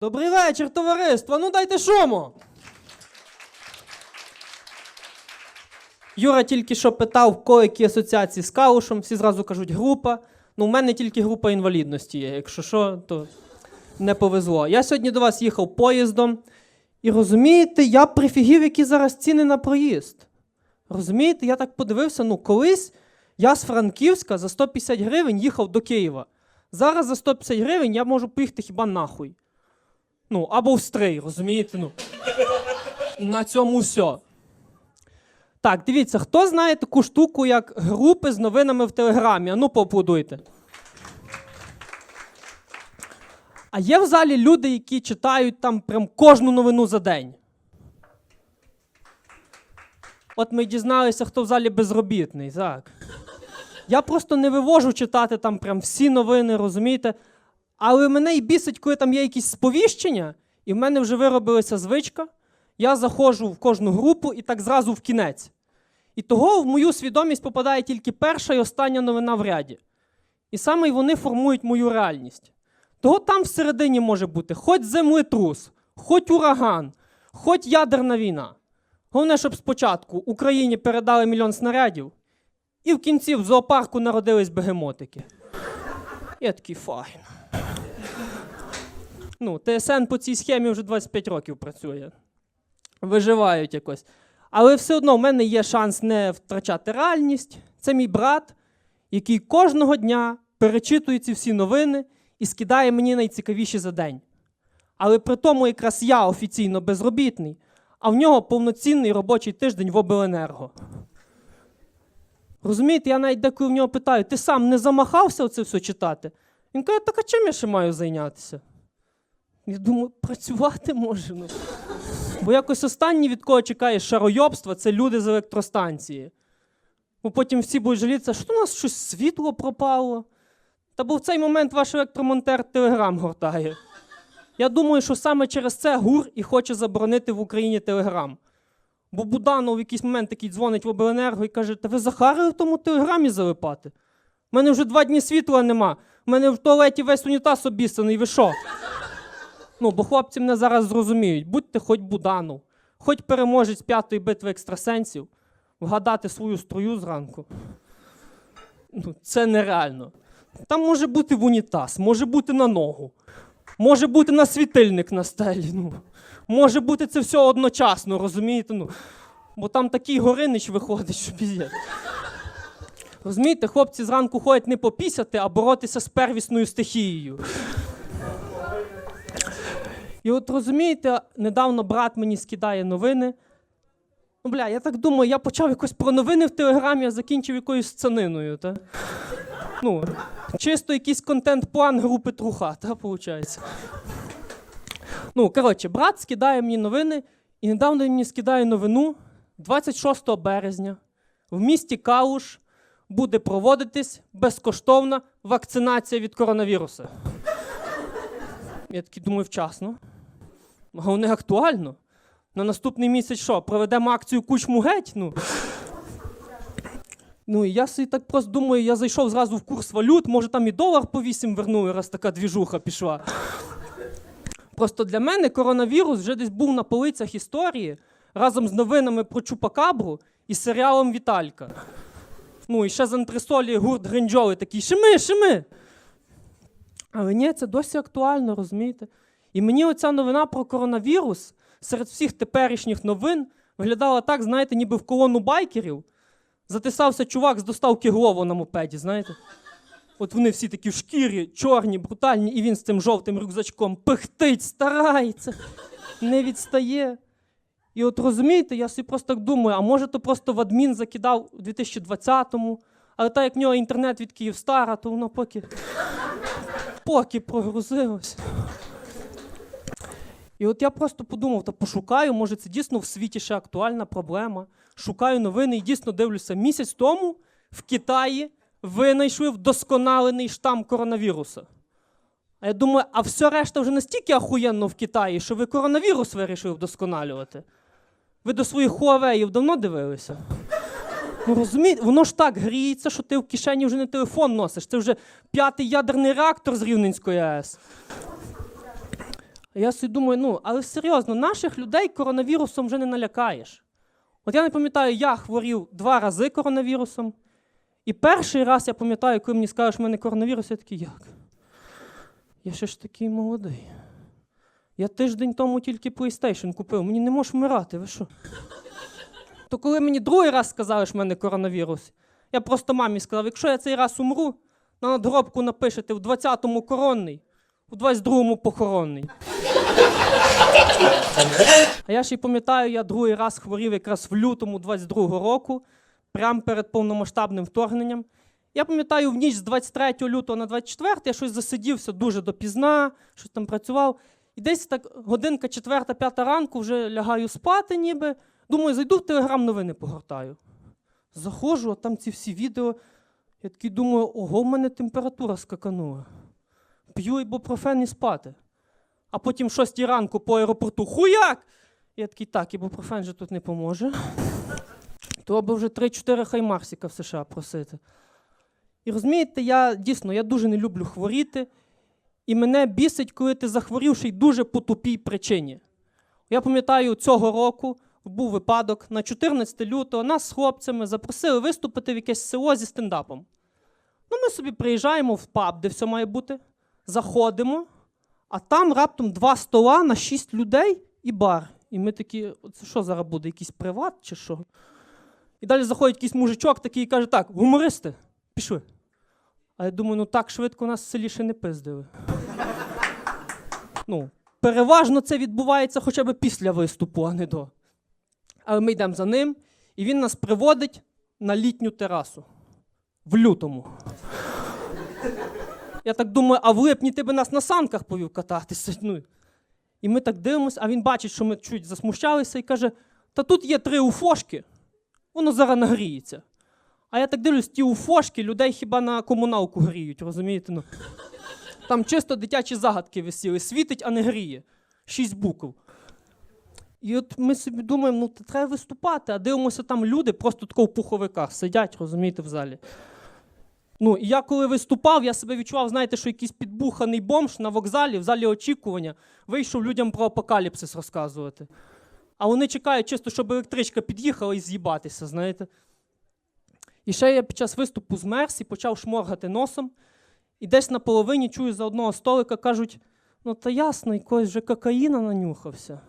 Добрий вечір, товариство. Ну дайте шуму. Юра тільки що питав, кого які асоціації з калушем. Всі зразу кажуть група. Ну, в мене тільки група інвалідності є. Якщо що, то не повезло. Я сьогодні до вас їхав поїздом. І розумієте, я прифігів, які зараз ціни на проїзд. Розумієте, я так подивився, ну колись я з Франківська за 150 гривень їхав до Києва. Зараз за 150 гривень я можу поїхати хіба нахуй. Ну, або в стрий, розумієте? Ну. На цьому все. Так, дивіться, хто знає таку штуку, як групи з новинами в Телеграмі? А ну поаплодуйте. А є в залі люди, які читають там прям кожну новину за день. От ми дізналися, хто в залі безробітний, так. Я просто не вивожу читати там прям всі новини, розумієте? Але мене і бісить, коли там є якісь сповіщення, і в мене вже виробилася звичка. Я заходжу в кожну групу і так зразу в кінець. І того в мою свідомість попадає тільки перша і остання новина в ряді. І саме вони формують мою реальність. Того там всередині може бути хоч землетрус, хоч ураган, хоч ядерна війна. Головне, щоб спочатку Україні передали мільйон снарядів, і в кінці в зоопарку народились бегемотики. Я такий файн. Ну, ТСН по цій схемі вже 25 років працює. Виживають якось. Але все одно в мене є шанс не втрачати реальність. Це мій брат, який кожного дня перечитує ці всі новини і скидає мені найцікавіші за день. Але при тому якраз я офіційно безробітний, а в нього повноцінний робочий тиждень в обленерго. Розумієте, я навіть деколи в нього питаю: ти сам не замахався оце все читати? Він каже, так а чим я ще маю зайнятися? Я думаю, працювати може. Ну. Бо якось останні, від кого чекає шаройобства, це люди з електростанції. Бо потім всі будуть жалітися, що у нас щось світло пропало. Та бо в цей момент ваш електромонтер телеграм гортає. Я думаю, що саме через це ГУР і хоче заборонити в Україні телеграм. Бо Буданов в якийсь момент такий дзвонить в обленерго і каже: Та ви захарили в тому телеграмі залипати? У мене вже два дні світла нема. У мене в туалеті весь унітаз обісаний, ви що? Ну, бо хлопці мене зараз зрозуміють. Будьте хоч Буданов, хоч переможець п'ятої битви екстрасенсів, вгадати свою струю зранку. Ну, це нереально. Там може бути в унітаз, може бути на ногу, може бути на світильник на стелі. Ну. Може бути це все одночасно, розумієте? Ну, бо там такий горинич виходить, що піздець. Розумієте, хлопці зранку ходять не попісяти, а боротися з первісною стихією. І от розумієте, недавно брат мені скидає новини. Ну, бля, я так думаю, я почав якось про новини в Телеграмі, а закінчив якоюсь сцениною, та? Ну, чисто якийсь контент-план групи Труха, та, виходить. Ну, коротше, брат скидає мені новини, і недавно він мені скидає новину 26 березня в місті Калуш буде проводитись безкоштовна вакцинація від коронавірусу. Я такий думаю, вчасно. Головне актуально. На наступний місяць що, проведемо акцію кучму геть? Ну. Ну і я собі так просто думаю, я зайшов зразу в курс валют, може там і долар по 8 вернули, раз така двіжуха пішла. Просто для мене коронавірус вже десь був на полицях історії разом з новинами про Чупакабру і серіалом Віталька. Ну і ще з антресолі гурт Гринджоли такий Шими, шими. Але ні, це досі актуально, розумієте? І мені оця новина про коронавірус серед всіх теперішніх новин виглядала так, знаєте, ніби в колону байкерів затисався чувак з доставки Глово на мопеді, знаєте? От вони всі такі в шкірі, чорні, брутальні, і він з цим жовтим рюкзачком пихтить, старається, не відстає. І от розумієте, я собі просто так думаю, а може то просто в адмін закидав у 2020-му, але так як в нього інтернет від Київстара, то воно поки, поки прогрузилось. І от я просто подумав, та пошукаю, може це дійсно в світі ще актуальна проблема. Шукаю новини і дійсно дивлюся. Місяць тому в Китаї винайшли вдосконалений штам коронавіруса. А я думаю, а все решта вже настільки ахуєнно в Китаї, що ви коронавірус вирішили вдосконалювати. Ви до своїх Huawei давно дивилися? Ну розумієте, воно ж так гріється, що ти в кишені вже не телефон носиш. Це вже п'ятий ядерний реактор з Рівненської АЕС. Я собі думаю, ну, але серйозно, наших людей коронавірусом вже не налякаєш. От я не пам'ятаю, я хворів два рази коронавірусом. І перший раз я пам'ятаю, коли мені сказали, що в мене коронавірус, я такий, як? Я ще ж такий молодий. Я тиждень тому тільки PlayStation купив, мені не можеш вмирати, ви що? То коли мені другий раз сказали, що в мене коронавірус, я просто мамі сказав, якщо я цей раз умру, на надгробку напишете в 20-му коронний, в 22-му похоронний. А я ще й пам'ятаю, я другий раз хворів якраз в лютому 22-го року, прямо перед повномасштабним вторгненням. Я пам'ятаю, в ніч з 23 лютого на 24 я щось засидівся дуже допізна, щось там працював. І десь так годинка 4-5 ранку вже лягаю спати, ніби. Думаю, зайду в телеграм новини погортаю. Заходжу, а там ці всі відео. Я такий думаю, ого, в мене температура скаканула. П'ю ібупрофен і спати. А потім в 6 ранку по аеропорту хуяк! Я такий, так, ібупрофен же тут не поможе. Треба вже 3-4 хаймарсіка в США просити. І розумієте, я дійсно я дуже не люблю хворіти. І мене бісить, коли ти захворівший дуже по тупій причині. Я пам'ятаю, цього року був випадок на 14 лютого нас з хлопцями запросили виступити в якесь село зі стендапом. Ну, ми собі приїжджаємо в паб, де все має бути, заходимо, а там раптом два стола на шість людей і бар. І ми такі, це що зараз буде, якийсь приват чи що? І далі заходить якийсь мужичок такий і каже: так, гумористи, пішли. А я думаю, ну так швидко нас в селі ще не пиздили. Ну, переважно це відбувається хоча б після виступу, а не до. Але ми йдемо за ним, і він нас приводить на літню терасу. В лютому. Я так думаю, а в липні ти би нас на санках повів кататися. Ну, і ми так дивимося, а він бачить, що ми чуть засмущалися і каже: та тут є три уфошки, воно зараз нагріється. А я так дивлюсь, ті уфошки людей хіба на комуналку гріють, розумієте? Ну, там чисто дитячі загадки висіли, світить, а не гріє. Шість букв. І от ми собі думаємо, ну треба виступати, а дивимося, там люди просто тако в пуховиках сидять, розумієте, в залі. Ну, і я коли виступав, я себе відчував, знаєте, що якийсь підбуханий бомж на вокзалі, в залі очікування, вийшов людям про апокаліпсис розказувати. А вони чекають чисто, щоб електричка під'їхала і з'їбатися, знаєте. І ще я під час виступу змерз і почав шморгати носом. І десь на половині чую за одного столика, кажуть: ну та ясно, якогось вже кокаїна нанюхався.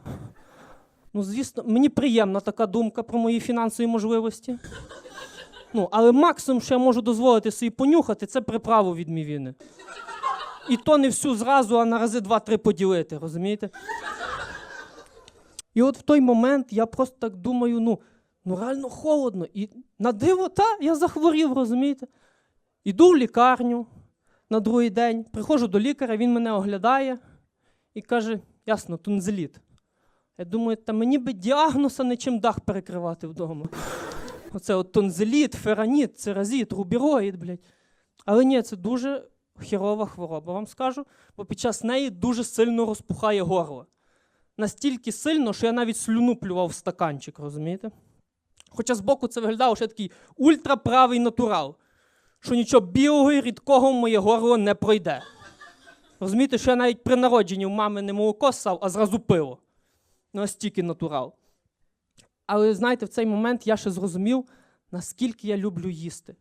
Ну, звісно, мені приємна така думка про мої фінансові можливості. Ну, але максимум, що я можу дозволити собі понюхати, це приправу від мівіни. І то не всю зразу, а на рази два-три поділити, розумієте? І от в той момент я просто так думаю, ну, ну реально холодно. І на диво, та, я захворів, розумієте? Іду в лікарню на другий день, приходжу до лікаря, він мене оглядає і каже: ясно, тунзеліт. Я думаю, та мені би діагноз, а не чим дах перекривати вдома. Оце от тонзеліт, фераніт, церазіт, рубіроїд, блядь. Але ні, це дуже хірова хвороба, вам скажу, бо під час неї дуже сильно розпухає горло. Настільки сильно, що я навіть слюну плював в стаканчик, розумієте? Хоча збоку це виглядало, я такий ультраправий натурал, що нічого білого і рідкого в моє горло не пройде. Розумієте, що я навіть при народженні в мами не молоко ссав, а зразу пиво. Настільки натурал. Але знаєте, в цей момент я ще зрозумів, наскільки я люблю їсти.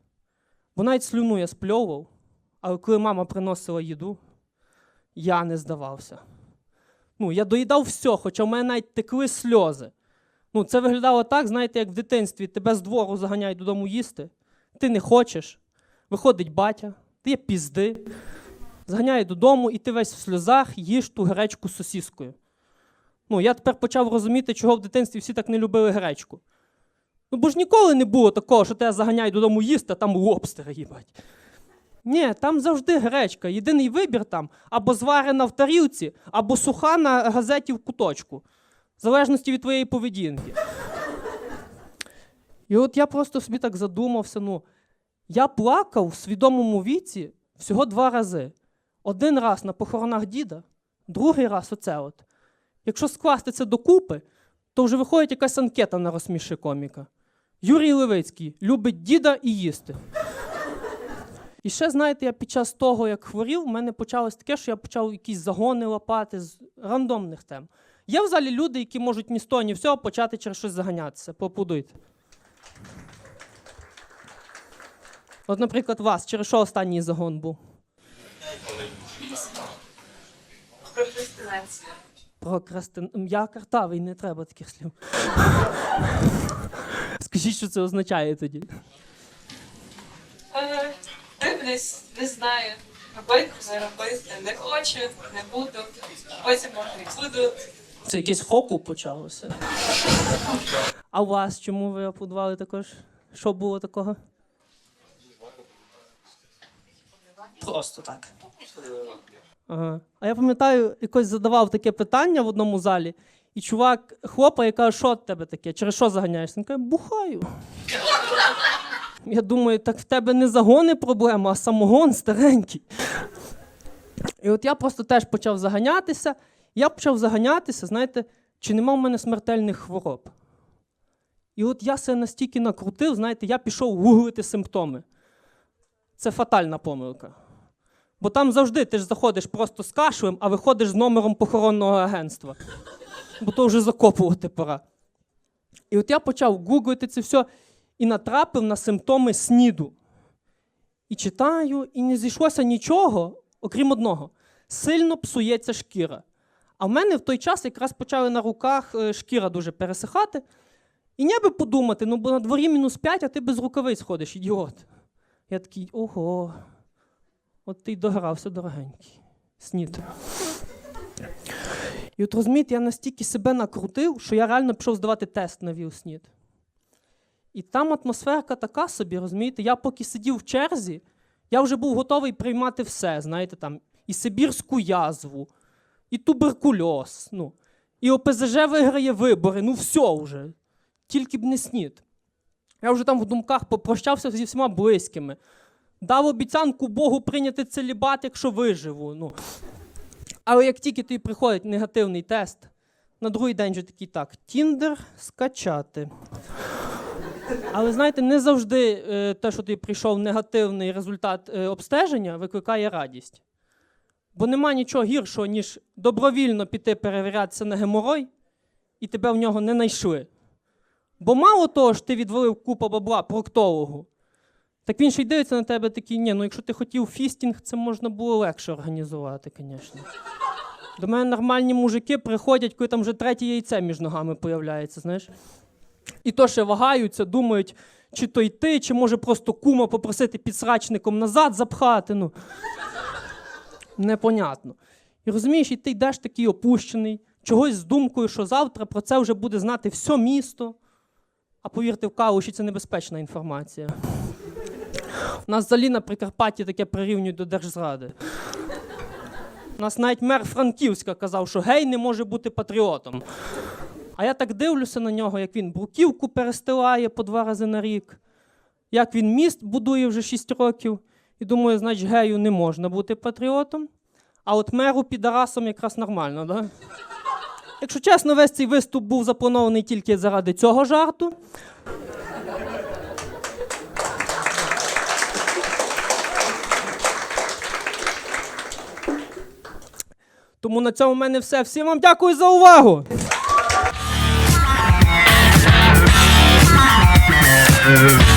Бо навіть слюну я спльовував, але коли мама приносила їду, я не здавався. Ну, я доїдав все, хоча в мене навіть текли сльози. Ну, це виглядало так, знаєте, як в дитинстві тебе з двору заганяють додому їсти. Ти не хочеш. Виходить батя, ти є пізди, заганяє додому, і ти весь в сльозах їш ту гречку з сосіскою. Ну, я тепер почав розуміти, чого в дитинстві всі так не любили гречку. Ну, бо ж ніколи не було такого, що тебе заганяють додому їсти, а там лобстера їбать. Ні, там завжди гречка. Єдиний вибір там або зварена в тарілці, або суха на газеті в куточку. В залежності від твоєї поведінки. І от я просто собі так задумався. ну, Я плакав в свідомому віці всього два рази. Один раз на похоронах діда, другий раз оце от. Якщо скласти це докупи, то вже виходить якась анкета на розсміши коміка. Юрій Левицький любить діда і їсти. І ще, знаєте, я під час того, як хворів, в мене почалось таке, що я почав якісь загони лапати з рандомних тем. Є в залі люди, які можуть ні з того, ні всього почати через щось заганятися. Поаплодуйте. От, наприклад, вас, через що останній загон був? Прокрастин... Я картавий, не треба таких слів. Скажіть, що це означає тоді. Е, Дивлюсь, не знаю. Робити, не робити, не хочу, не буду. Потім може і буду. Це якесь хоку почалося. А у вас чому ви аплодували також? Що було такого? Просто так. А я пам'ятаю, якось задавав таке питання в одному залі, і чувак хлопає і каже, що в тебе таке? Через що заганяєшся? Він каже, бухаю. Я думаю, так в тебе не загони проблема, а самогон старенький. І от я просто теж почав заганятися. Я почав заганятися, знаєте, чи нема в мене смертельних хвороб. І от я себе настільки накрутив, знаєте, я пішов гуглити симптоми. Це фатальна помилка. Бо там завжди ти ж заходиш просто з кашлем, а виходиш з номером похоронного агентства. Бо то вже закопувати пора. І от я почав гуглити це все і натрапив на симптоми сніду. І читаю, і не зійшлося нічого, окрім одного. Сильно псується шкіра. А в мене в той час якраз почали на руках е, шкіра дуже пересихати. І ніби подумати, ну бо на дворі мінус 5, а ти без рукавиць ходиш, ідіот. Я такий, ого. От ти й догрався, дорогенький. Снід. І от розумієте, я настільки себе накрутив, що я реально пішов здавати тест на ВІЛ-СНІД. І там атмосферка така собі, розумієте, я поки сидів в черзі, я вже був готовий приймати все, знаєте, там, і Сибірську язву, і туберкульоз, ну, і ОПЗЖ виграє вибори, ну все вже. Тільки б не снід. Я вже там в думках попрощався зі всіма близькими. Дав обіцянку Богу прийняти целібат, якщо виживу. Ну. Але як тільки тобі приходить негативний тест, на другий день вже такий так: Тіндер скачати. Але знаєте, не завжди е, те, що ти прийшов негативний результат е, обстеження, викликає радість. Бо нема нічого гіршого, ніж добровільно піти перевірятися на геморой, і тебе в нього не знайшли. Бо мало того, що ти відвалив купу бабла проктологу, так він ще й дивиться на тебе такий, ні, ну якщо ти хотів фістінг, це можна було легше організувати, звісно. До мене нормальні мужики приходять, коли там вже третє яйце між ногами появляється, знаєш. І то ще вагаються, думають, чи то йти, чи може просто кума попросити підсрачником назад запхати. Ну. Непонятно. І розумієш, і ти йдеш такий опущений, чогось з думкою, що завтра про це вже буде знати все місто. А повірте, в Калуші це небезпечна інформація. Нас взагалі на Прикарпатті таке прирівнюють до держзради. Нас навіть мер Франківська казав, що гей не може бути патріотом. А я так дивлюся на нього, як він бруківку перестилає по два рази на рік, як він міст будує вже 6 років, і думаю, значить, гею не можна бути патріотом. А от меру підарасом якраз нормально, да? Якщо чесно, весь цей виступ був запланований тільки заради цього жарту. Тому на цьому в мене все. Всім вам дякую за увагу! Thank